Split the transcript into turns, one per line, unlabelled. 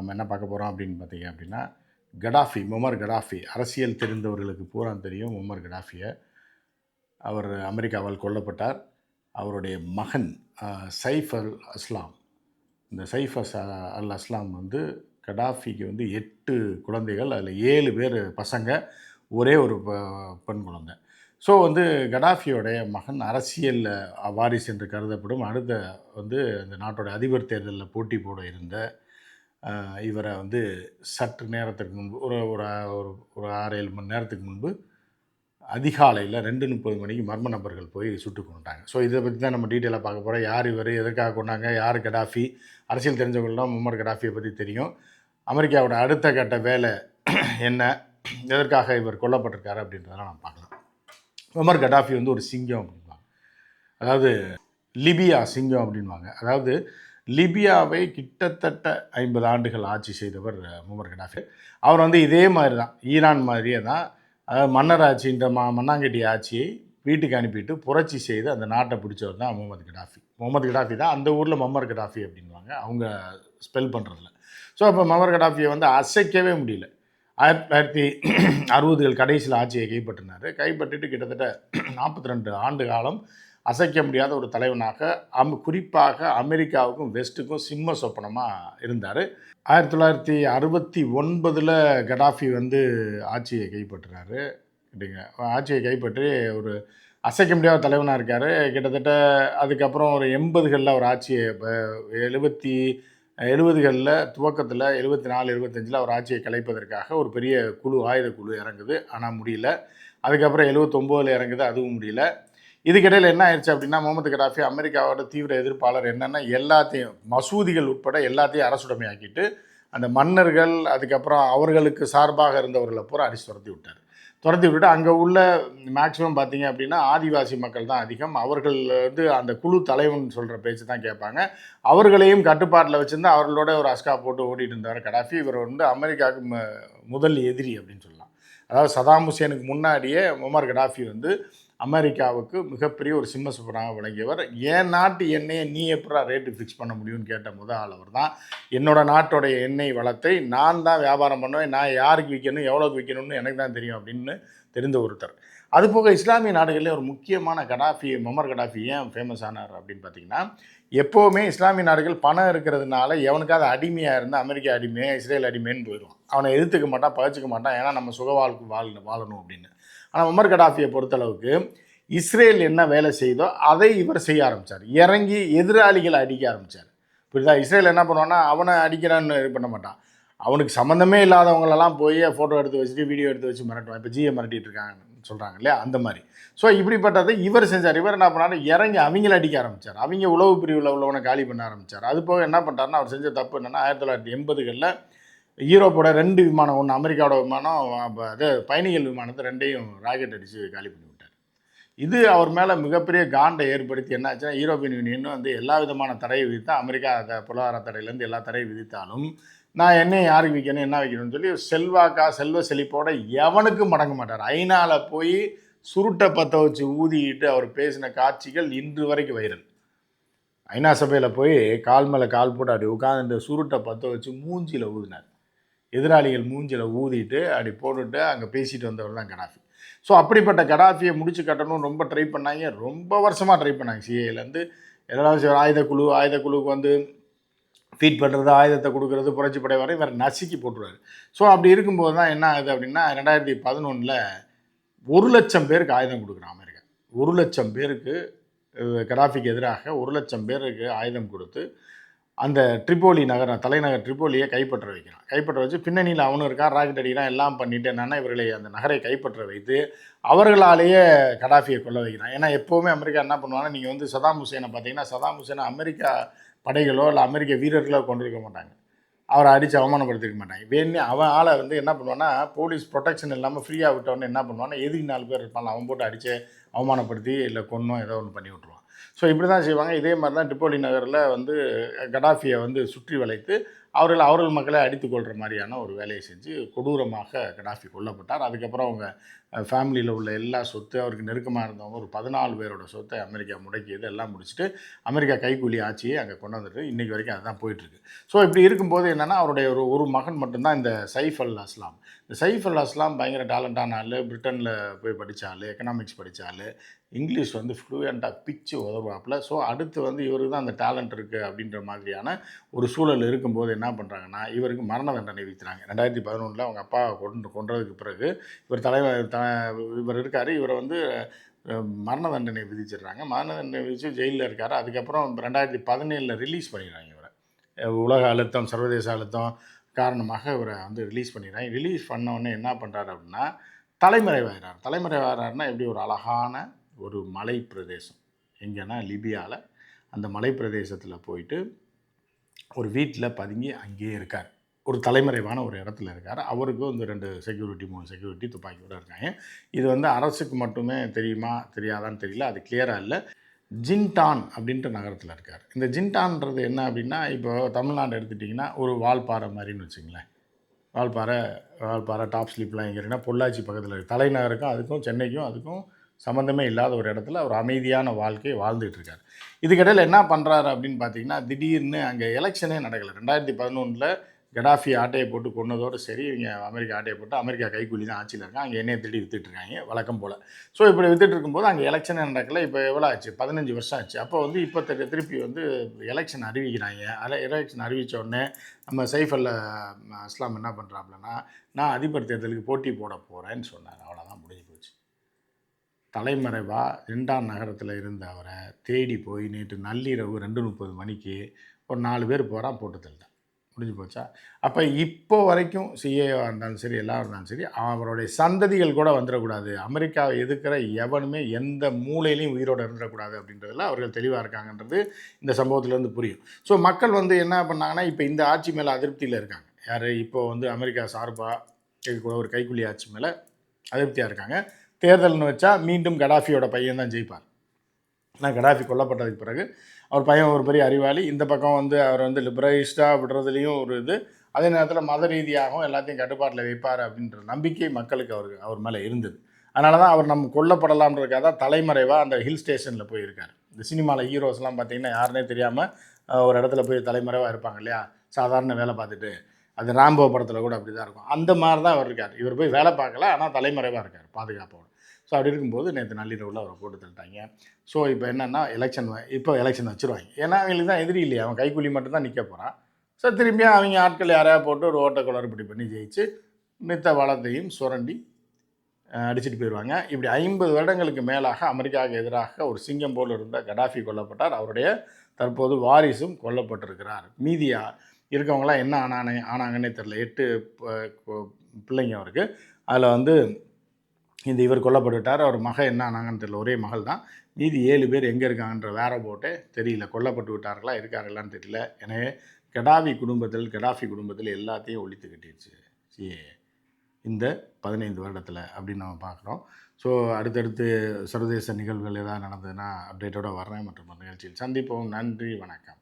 நம்ம என்ன பார்க்க போகிறோம் அப்படின்னு பார்த்தீங்க அப்படின்னா கடாஃபி முமர் கடாஃபி. அரசியல் தெரிந்தவர்களுக்கு பூரா தெரியும் முமர் கடாஃபியை. அவர் அமெரிக்காவால் கொல்லப்பட்டார். அவருடைய மகன் அஹ், சைஃப் அல் அஸ்லாம். இந்த சைஃப் அஸ் அல் அஸ்லாம் வந்து கடாஃபிக்கு வந்து எட்டு குழந்தைகள் அதில் ஏழு பேர் பசங்க ஒரே ஒரு ப- பெண் குழந்தை. ஸோ வந்து கடாஃபியோடைய மகன் அரசியல் வாரிசு என்று கருதப்படும். அடுத்த வந்து அந்த நாட்டோட அதிபர் தேர்தலில் போட்டி போட இருந்த இவரை வந்து சற்று நேரத்திற்கு முன்பு ஒரு ஒரு ஒரு ஒரு ஆறு ஏழு மணி நேரத்துக்கு முன்பு அதிகாலையில் ரெண்டு முப்பது மணிக்கு மர்ம நபர்கள் போய் சுட்டு கொண்டாங்க ஸோ இதை பற்றி தான் நம்ம டீட்டெயிலாக பார்க்க போகிறோம் யார் இவர்? எதற்காக கொண்டாங்க யார் கடாஃபி? அரசியல் தெரிஞ்சவங்களாம் மும்மர் கடாஃபியை பற்றி தெரியும். அமெரிக்காவோட அடுத்த கட்ட வேலை என்ன? எதற்காக இவர் கொல்லப்பட்டிருக்காரு அப்படின்றதெல்லாம் நம்ம பார்க்கலாம். உமர் கடாஃபி வந்து ஒரு சிங்கம் அப்படின்வாங்க அதாவது லிபியா சிங்கம் அப்படின்வாங்க அதாவது லிபியாவை கிட்டத்தட்ட ஐம்பது ஆண்டுகள் ஆட்சி செய்தவர் முமர் கடாஃபி. அவர் வந்து இதே மாதிரி தான் ஈரான் மாதிரியே தான் அதாவது மன்னர் ஆட்சின்ற மா மண்ணாங்கட்டி ஆட்சியை வீட்டுக்கு அனுப்பிட்டு புரட்சி செய்து அந்த நாட்டை பிடிச்சவர் தான் முகமது கடாஃபி. முகமது கடாஃபி தான் அந்த ஊரில் மம்மர் கடாஃபி அப்படின்வாங்க அவங்க ஸ்பெல் பண்ணுறதில்ல ஸோ அப்போ மம்மர் கடாஃபியை வந்து அசைக்கவே முடியல. ஆயிரத்தி தொள்ளாயிரத்தி அறுபதுகள் கடைசியில் ஆட்சியை கைப்பற்றினார். கைப்பற்றிட்டு கிட்டத்தட்ட நாற்பத்தி ரெண்டு ஆண்டு காலம் அசைக்க முடியாத ஒரு தலைவனாக அம் குறிப்பாக அமெரிக்காவுக்கும் வெஸ்ட்டுக்கும் சிம்ம சொப்பனமாக இருந்தார். ஆயிரத்தி தொள்ளாயிரத்தி அறுபத்தி ஒன்பதில் கடாஃபி வந்து ஆட்சியை கைப்பற்றுறாரு. அப்படிங்க ஆட்சியை கைப்பற்றி ஒரு அசைக்க முடியாத தலைவனாக இருக்கார். கிட்டத்தட்ட அதுக்கப்புறம் ஒரு எண்பதுகளில் ஒரு ஆட்சியை எழுபத்தி எழுபதுகளில் துவக்கத்தில் எழுபத்தி நாலு எழுபத்தஞ்சில் அவர் ஆட்சியை கலைப்பதற்காக ஒரு பெரிய குழு ஆயுத குழு இறங்குது. ஆனால் முடியல. அதுக்கப்புறம் எழுபத்தொம்போதில் இறங்குது. அதுவும் முடியல. இதுக்கிடையில் என்ன ஆயிடுச்சு அப்படின்னா முகமது கடாஃபி அமெரிக்காவோட தீவிர எதிர்ப்பாளர் என்னென்னா எல்லாத்தையும் மசூதிகள் உட்பட எல்லாத்தையும் அரசுடைமையாக்கிட்டு அந்த மன்னர்கள் அதுக்கப்புறம் அவர்களுக்கு சார்பாக இருந்தவர்களை பூரா அடிச்சு துரத்தி விட்டார். துரத்தி விட்டுட்டு அங்கே உள்ள மேக்ஸிமம் பார்த்தீங்க அப்படின்னா ஆதிவாசி மக்கள் தான் அதிகம். அவர்கள் வந்து அந்த குழு தலைவன் சொல்கிற பேச்சு தான் கேட்பாங்க. அவர்களையும் கட்டுப்பாட்டில் வச்சுருந்தா அவர்களோட ஒரு அஸ்கா போட்டு ஓடிட்டு இருந்தார் கடாஃபி. இவர் வந்து அமெரிக்காவுக்கு முதல் எதிரி அப்படின்னு சொல்லலாம். அதாவது சதாம் ஹுசேனுக்கு முன்னாடியே முமர் கடாஃபி வந்து அமெரிக்காவுக்கு மிகப்பெரிய ஒரு சிம்ம சுப்பராக விளங்கியவர். என் நாட்டு எண்ணெயை நீ எப்படா ரேட்டு ஃபிக்ஸ் பண்ண முடியும்னு கேட்ட முதல் ஆளவர் தான் என்னோட நாட்டோடைய எண்ணெய் வளத்தை நான் தான் வியாபாரம் பண்ணுவேன். நான் யாருக்கு விற்கணும் எவ்வளோக்கு விற்கணும்னு எனக்கு தான் தெரியும் அப்படின்னு தெரிந்த ஒருத்தர். அதுபோக இஸ்லாமிய நாடுகளில் ஒரு முக்கியமான கடாஃபி மொமர் கடாஃபி ஏன் ஃபேமஸ் ஆனார் அப்படின்னு பார்த்தீங்கன்னா எப்போவுமே இஸ்லாமிய நாடுகள் பணம் இருக்கிறதுனால எவனுக்காவது அடிமையாக இருந்தால் அமெரிக்கா அடிமையாக இஸ்ரேல் அடிமைன்னு போயிடும் அவனை எதிர்த்துக்க மாட்டான் பகிச்சிக்க மாட்டான். ஏன்னா நம்ம சுக வாழ்க்கை வாழ வாழணும் அப்படின்னு. ஆனால் உமர் கடாஃபியை பொறுத்தளவுக்கு இஸ்ரேல் என்ன வேலை செய்தோ அதை இவர் செய்ய ஆரம்பித்தார் இறங்கி எதிராளிகளை அடிக்க ஆரம்பித்தார் புரியுதா? இஸ்ரேல் என்ன பண்ணுவான்னா அவனை அடிக்கிறான்னு இது பண்ண மாட்டான். அவனுக்கு சம்மந்தமே இல்லாதவங்களெல்லாம் போய் ஃபோட்டோ எடுத்து வச்சுட்டு வீடியோ எடுத்து வச்சு மிரட்டுவான். இப்போ ஜியை மிரட்டிட்டு இருக்காங்கன்னு சொல்கிறாங்க இல்லையா? அந்த மாதிரி. ஸோ இப்படிப்பட்டதை இவர் செஞ்சார். இவர் என்ன பண்ணாரு? இறங்கி அவங்கள அடிக்க ஆரம்பித்தார் அவங்க உளவு பிரிவில் உள்ளவனை காலி பண்ண ஆரம்பித்தார் அது போக என்ன பண்ணுறாருன்னா அவர் செஞ்ச தப்பு என்னென்னா ஆயிரத்தி தொள்ளாயிரத்தி எண்பதுகளில் யூரோப்போட ரெண்டு விமானம் ஒன்று அமெரிக்காவோட விமானம் அப்போ அது பயணிகள் விமானத்தை ரெண்டையும் ராக்கெட் அடித்து காலி பண்ணி விட்டார். இது அவர் மேலே மிகப்பெரிய காண்டை ஏற்படுத்தி என்னாச்சுன்னா யூரோப்பியன் யூனியன் வந்து எல்லா விதமான தடையை விதித்தா அமெரிக்கா பொருளாதார தடையிலேருந்து எல்லா தடையும் விதித்தாலும் நான் என்ன யாருக்கு வைக்கணும் என்ன வைக்கணும்னு சொல்லி செல்வாக்கா செல்வ செழிப்போட எவனுக்கும் மடங்க மாட்டார். ஐநாவில் போய் சுருட்டை பற்ற வச்சு ஊதிக்கிட்டு அவர் பேசின காட்சிகள் இன்று வரைக்கும் வைரல். ஐநா சபையில் போய் கால் மேலே கால் போட்டு அப்படி உட்காந்து சுருட்டை பற்ற வச்சு மூஞ்சியில் ஊதினார். எதிராளிகள் மூஞ்சில் ஊதிட்டு அப்படி போட்டுட்டு அங்கே பேசிட்டு வந்தவர் தான் கடாஃபி ஸோ அப்படிப்பட்ட கடாஃபியை முடிச்சு கட்டணும்னு ரொம்ப ட்ரை பண்ணாங்க. ரொம்ப வருஷமாக ட்ரை பண்ணாங்க. சிஏலேருந்து எல்லாரும் ஆயுதக்குழு ஆயுத குழு ஆயுத குழுவுக்கு வந்து ஃபீட் பண்ணுறது ஆயுதத்தை கொடுக்கறது புரட்சி படை வரை இவர் நசுக்கி போட்டுருவார். ஸோ அப்படி இருக்கும்போது தான் என்ன ஆகுது அப்படின்னா ரெண்டாயிரத்தி பதினொன்றில் ஒரு லட்சம் பேருக்கு ஆயுதம் கொடுக்குறான் அமெரிக்கா ஒரு லட்சம் பேருக்கு கடாஃபிக்கு எதிராக ஒரு லட்சம் பேருக்கு ஆயுதம் கொடுத்து அந்த ட்ரிப்போலி நகரம் தலைநகர் ட்ரிப்போலியை கைப்பற்ற வைக்கிறான். கைப்பற்ற வச்சு பின்னணியில் அவனும் இருக்கான் ராக்கெட் அடிக்கிறான் எல்லாம் பண்ணிட்டு என்னென்னா இவர்களை அந்த நகரை கைப்பற்ற வைத்து அவர்களாலேயே கடாஃபியை கொள்ள வைக்கிறான். ஏன்னா எப்போவுமே அமெரிக்கா என்ன பண்ணுவாங்கன்னா நீங்கள் வந்து சதாம் ஹுசேனை பார்த்தீங்கன்னா சதாம் ஹுசேனை அமெரிக்கா படைகளோ இல்லை அமெரிக்க வீரர்களோ கொண்டிருக்க மாட்டாங்க. அவரை அடித்து அவமானப்படுத்திக்க மாட்டாங்க. வேணே அவன் ஆளை வந்து என்ன பண்ணுவான்னா போலீஸ் ப்ரொடெக்ஷன் இல்லாமல் ஃப்ரீயாக விட்டவொடனே என்ன பண்ணுவான்னா எதுக்கு நாலு பேர் இருப்பாங்க? அவன் போட்டு அடித்து அவமானப்படுத்தி இல்லை கொன்னும் ஏதோ ஒன்று பண்ணி விட்ருவான் ஸோ இப்படி தான் செய்வாங்க. இதே மாதிரி தான் டிப்போலி நகரில் வந்து கடாஃபியை வந்து சுற்றி வளைத்து அவர்கள் அவர்கள் மக்களை அடித்துக் கொள்கிற மாதிரியான ஒரு வேலையை செஞ்சு கொடூரமாக கடாஃபி கொல்லப்பட்டார். அதுக்கப்புறம் அவங்க ஃபேமிலியில் உள்ள எல்லா சொத்து அவருக்கு நெருக்கமாக இருந்தவங்க ஒரு பதினாலு பேரோட சொத்தை அமெரிக்கா முடக்கியது எல்லாம் முடிச்சுட்டு அமெரிக்கா கைக்கூலி ஆட்சியை அங்கே கொண்டு வந்துட்டு இன்றைக்கி வரைக்கும் அதுதான் போயிட்டுருக்கு. ஸோ இப்படி இருக்கும்போது என்னென்னா அவருடைய ஒரு ஒரு மகன் மட்டும்தான் இந்த சைஃப் அல் அஸ்லாம். இந்த சைஃப் அல் அஸ்லாம் பயங்கர டேலண்டான ஆள் பிரிட்டனில் போய் படித்தாள் எக்கனாமிக்ஸ் படித்தாள் இங்கிலீஷ் வந்து ஃப்ளூயண்ட்டாக பிச்சு உதவாப்பில் ஸோ அடுத்து வந்து இவருக்கு தான் அந்த டேலண்ட் இருக்குது அப்படின்ற மாதிரியான ஒரு சூழல் இருக்கும்போது என்ன பண்ணுறாங்கன்னா இவருக்கு மரண தண்டனை விதிக்கிறாங்க. ரெண்டாயிரத்தி பதினொன்றில் அவங்க அப்பா கொண்டு கொன்றதுக்கு பிறகு இவர் தலைவர் த இவர் இருக்கார். இவரை வந்து மரண தண்டனை விதிச்சிடுறாங்க. மரண தண்டனை விதித்து ஜெயிலில் இருக்கார். அதுக்கப்புறம் ரெண்டாயிரத்தி பதினேழில் ரிலீஸ் பண்ணிடுறாங்க இவரை. உலக அழுத்தம் சர்வதேச அழுத்தம் காரணமாக இவரை வந்து ரிலீஸ் பண்ணிடுறாங்க. ரிலீஸ் பண்ண உடனே என்ன பண்ணுறாரு அப்படின்னா தலைமறைவாகிறார் தலைமறைவாகிறார்னா எப்படி? ஒரு அழகான ஒரு மலை பிரதேசம் எங்கன்னா லிபியாவில் அந்த மலை பிரதேசத்தில் போயிட்டு ஒரு வீட்டில் பதுங்கி அங்கேயே இருக்கார். ஒரு தலைமறைவான ஒரு இடத்துல இருக்கார். அவருக்கு வந்து ரெண்டு செக்யூரிட்டி மூணு செக்யூரிட்டி துப்பாக்கியோட இருக்காங்க. இது வந்து அரசுக்கு மட்டுமே தெரியுமா தெரியாதான்னு தெரியல. அது கிளியராக இல்லை. ஜின்டான் அப்படின்ற நகரத்தில் இருக்கார். இந்த ஜின்டான்றது என்ன அப்படின்னா இப்போ தமிழ்நாடு எடுத்துட்டிங்கன்னா ஒரு வால்பாறை மாதிரின்னு வச்சுங்களேன். வால்பாறை வால்பாறை டாப் ஸ்லிப்லாம் எங்கே இருக்குன்னா பொள்ளாச்சி பக்கத்தில் இருக்குது தலைநகருக்கும் அதுக்கும் சென்னைக்கும் அதுக்கும் சம்மந்தமே இல்லாத ஒரு இடத்துல ஒரு அமைதியான வாழ்க்கையை வாழ்ந்துட்டு இருக்கார். இதுக்கிடையில் என்ன பண்ணுறாரு அப்படின்னு பார்த்தீங்கன்னா திடீர்னு அங்கே எலெக்ஷனே நடக்கலை. ரெண்டாயிரத்தி பதினொன்றில் கடாஃபி ஆட்டையை போட்டு கொன்னதோடு சரி இவங்க அமெரிக்கா ஆட்டையை போட்டு அமெரிக்கா கைக்கூலி தான் ஆட்சியில் இருக்காங்க. அங்கே எண்ணெயை திருடி வித்துட்ருக்காங்க வழக்கம் போல். ஸோ இப்படி வித்துட்டு இருக்கும்போது அங்கே எலெக்ஷன் நடக்கல. இப்போ எவ்வளோ ஆச்சு? பதினஞ்சு வருஷம் ஆச்சு. அப்போ வந்து இப்போ திருப்பி வந்து எலெக்ஷன் அறிவிக்கிறாங்க. அதில் எலெக்ஷன் அறிவித்த உடனே நம்ம சைஃப் அல்ல அஸ்லாம் என்ன பண்ணுறாப்புலன்னா நான் அதிபர் தேர்தலுக்கு போட்டி போட போகிறேன்னு சொன்னார். அவ்வளோதான் முடிஞ்சு போச்சு. தலைமறைவாக ரெண்டாம் நகரத்தில் இருந்த அவரை தேடி போய் நேற்று நள்ளிரவு ரெண்டு முப்பது மணிக்கு ஒரு நாலு பேர் போகிறான் போட்டு தள்ளிட்டான். முடிஞ்சு போச்சா? அப்போ இப்போ வரைக்கும் சிஏவாக இருந்தாலும் சரி எல்லாம் இருந்தாலும் சரி அவருடைய சந்ததிகள் கூட வந்துடக்கூடாது. அமெரிக்காவை எதிர்க்கிற எவனுமே எந்த மூலையிலையும் உயிரோடு இருந்துடக்கூடாது அப்படின்றதுல அவர்கள் தெளிவாக இருக்காங்கன்றது இந்த சம்பவத்திலேருந்து புரியும். ஸோ மக்கள் வந்து என்ன பண்ணாங்கன்னா இப்போ இந்த ஆட்சி மேலே அதிருப்தியில் இருக்காங்க. யார்? இப்போ வந்து அமெரிக்கா சார்பாக இருக்கக்கூட ஒரு கைக்கூலி ஆட்சி மேலே அதிருப்தியாக இருக்காங்க. தேர்தல்னு வச்சா மீண்டும் கடாஃபியோட பையன் தான் ஜெயிப்பார். ஆனால் கடாஃபி கொல்லப்பட்டதுக்கு பிறகு அவர் பையன் ஒரு பெரிய அறிவாளி. இந்த பக்கம் வந்து அவர் வந்து லிபரலிஸ்டாக விடுறதுலேயும் ஒரு இது. அதே நேரத்தில் மத ரீதியாகவும் எல்லாத்தையும் கட்டுப்பாட்டில் வைப்பார் அப்படின்ற நம்பிக்கை மக்களுக்கு அவருக்கு அவர் மேலே இருந்தது. அதனால தான் அவர் நம்ம கொல்லப்படலாம்ன்றதுக்காக தான் தலைமறைவாக அந்த ஹில் ஸ்டேஷனில் போயிருக்கார். இந்த சினிமாவில் ஹீரோஸ்லாம் பார்த்தீங்கன்னா யாருனே தெரியாமல் ஒரு இடத்துல போய் தலைமறைவாக இருப்பாங்க இல்லையா? சாதாரண வேலை பார்த்துட்டு. அது ராம்போ படத்தில் கூட அப்படி தான் இருக்கும். அந்த மாதிரி தான் அவர் இருக்கார். இவர் போய் வேலை பார்க்கல ஆனால் தலைமறைவாக இருக்கார் பாதுகாப்போடு. ஸோ அப்படி இருக்கும்போது நேற்று நள்ளிரவில் அவரை போட்டு தள்ளிட்டாங்க. ஸோ இப்போ என்னென்னா எலெக்ஷன் இப்போ எலெக்ஷன் வச்சுருவாங்க. ஏன்னா அவங்களுக்கு தான் எதிரி இல்லையா? அவன் கைக்கூலி மட்டும் தான் நிற்க போகிறான் ஸோ திரும்பியும் அவங்க ஆட்கள் யாரையா போட்டு ஒரு ஓட்ட குளறுபடி பண்ணி ஜெயிச்சு மித்த வளத்தையும் சுரண்டி அடிச்சுட்டு அடிச்சிட்டு போயிடுவாங்க இப்படி ஐம்பது வருடங்களுக்கு மேலாக அமெரிக்காவுக்கு எதிராக ஒரு சிங்கம் போல் இருந்த கடாஃபி கொல்லப்பட்டார். அவருடைய தற்போது வாரிசும் கொல்லப்பட்டிருக்கிறார். மீதியா இருக்கவங்களாம் என்ன ஆனானே ஆனாங்கன்னே தெரில எட்டு பிள்ளைங்க அவருக்கு. அதில் வந்து இந்த இவர் கொல்லப்பட்டுட்டார் அவர் மகன் என்ன ஆனாங்கன்னு தெரியல ஒரே மகள் தான் மீதி ஏழு பேர் எங்கே இருக்காங்கன்ற வேற போட்டே தெரியல கொல்லப்பட்டு விட்டார்களா இருக்கார்களான்னு தெரியல. எனவே கெடாஃபி குடும்பத்தில் கெடாஃபி குடும்பத்தில் எல்லாத்தையும் ஒழித்து கட்டிடுச்சு சிஏ இந்த பதினைந்து வருடத்தில் அப்படின்னு நம்ம பார்க்குறோம். ஸோ அடுத்தடுத்து சர்வதேச நிகழ்வுகள் ஏதாவது நடந்ததுன்னா அப்டேட்டோட வர்றேன். மற்றும் நிகழ்ச்சியில் சந்திப்போம். நன்றி வணக்கம்.